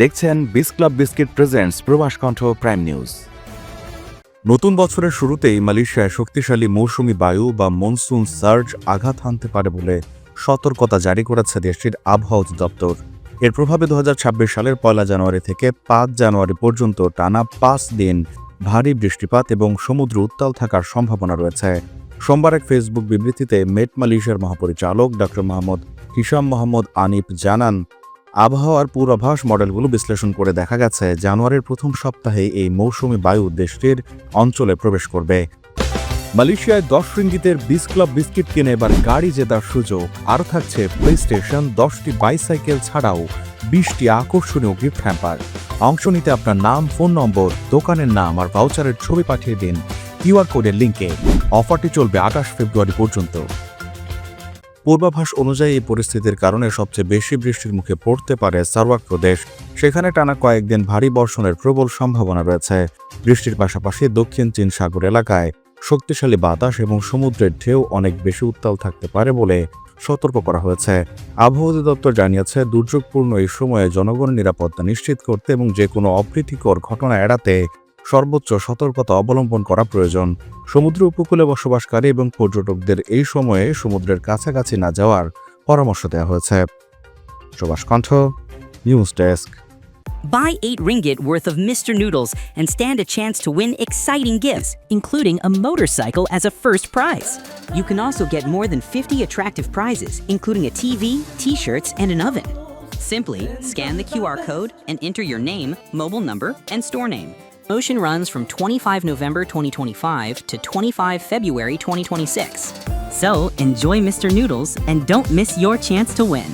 দেখছেন বিস club biscuit presents প্রবাস কণ্ঠ প্রাইম নিউজ। নতুন বছরের শুরুতেই মালয়েশিয়ায় শক্তিশালী মৌসুমি বায়ু বা মনসুন সার্জ আঘাত হানতে পারে বলে সতর্কতা জারি করেছে দেশটির আবহাওয়া দপ্তর এর প্রভাবে দু হাজার ছাব্বিশ সালের পয়লা জানুয়ারি থেকে পাঁচ জানুয়ারি পর্যন্ত টানা পাঁচ দিন ভারী বৃষ্টিপাত এবং সমুদ্র উত্তাল থাকার সম্ভাবনা রয়েছে। সোমবার এক ফেসবুক বিবৃতিতে মেট মালয়েশিয়ার মহাপরিচালক doctor Mohammad Hisham Mohammad Anif জানান আবহাওয়ার পূর্বাভাস মডেলগুলো বিশ্লেষণ করে দেখা গেছে, জানুয়ারির প্রথম সপ্তাহে এই মৌসুমি বায়ু দেশটির অঞ্চলে প্রবেশ করবে। মালয়েশিয়ায় দশ রিঙ্গিতের বিস ক্লাব বিস্কিট কিনে এবার গাড়ি জেতার সুযোগ। আর থাকছে প্লে স্টেশন দশটি বাইসাইকেল ছাড়াও বিশটি আকর্ষণীয় গিফট হ্যাম্পার অংশ নিতে আপনার নাম ফোন নম্বর দোকানের নাম আর ভাউচারের ছবি পাঠিয়ে দিন। কিউআর কোডের লিঙ্কে অফারটি চলবে আঠাশ ফেব্রুয়ারি পর্যন্ত। পূর্বাভাস অনুযায়ী এই পরিস্থিতির কারণে সবচেয়ে বেশি বৃষ্টির মুখে পড়তে পারে সারওয়াক প্রদেশ সেখানে টানা কয়েকদিন ভারী বর্ষণের প্রবল সম্ভাবনা রয়েছে। বৃষ্টির পাশাপাশি দক্ষিণ চীন সাগর এলাকায় শক্তিশালী বাতাস এবং সমুদ্রের ঢেউ অনেক বেশি উত্তাল থাকতে পারে বলে সতর্ক করা হয়েছে। আবহাওয়া অধিদপ্তর জানিয়েছে, দুর্যোগপূর্ণ এই সময়ে জনগণের নিরাপত্তা নিশ্চিত করতে এবং যে কোনো অপ্রীতিকর ঘটনা এড়াতে সর্বোচ্চ সতর্কতা অবলম্বন করা প্রয়োজন সমুদ্র উপকূলে বসবাসকারী এবং পর্যটকদের এই সময়ে সমুদ্রের কাছাকাছি না যাওয়ার পরামর্শ দেওয়া হয়েছে Subhash Kantha news desk Buy 8 ringgit worth of Mr. Noodles and stand a chance to win exciting gifts, including a motorcycle as a first prize. You can also get more than 50 attractive prizes, including a TV, t shirts, and an oven. Simply scan the QR code and enter your name, mobile number, and store name. Motion runs from 25 November 2025 to 25 February 2026. So enjoy Mr. Noodles and don't miss your chance to win.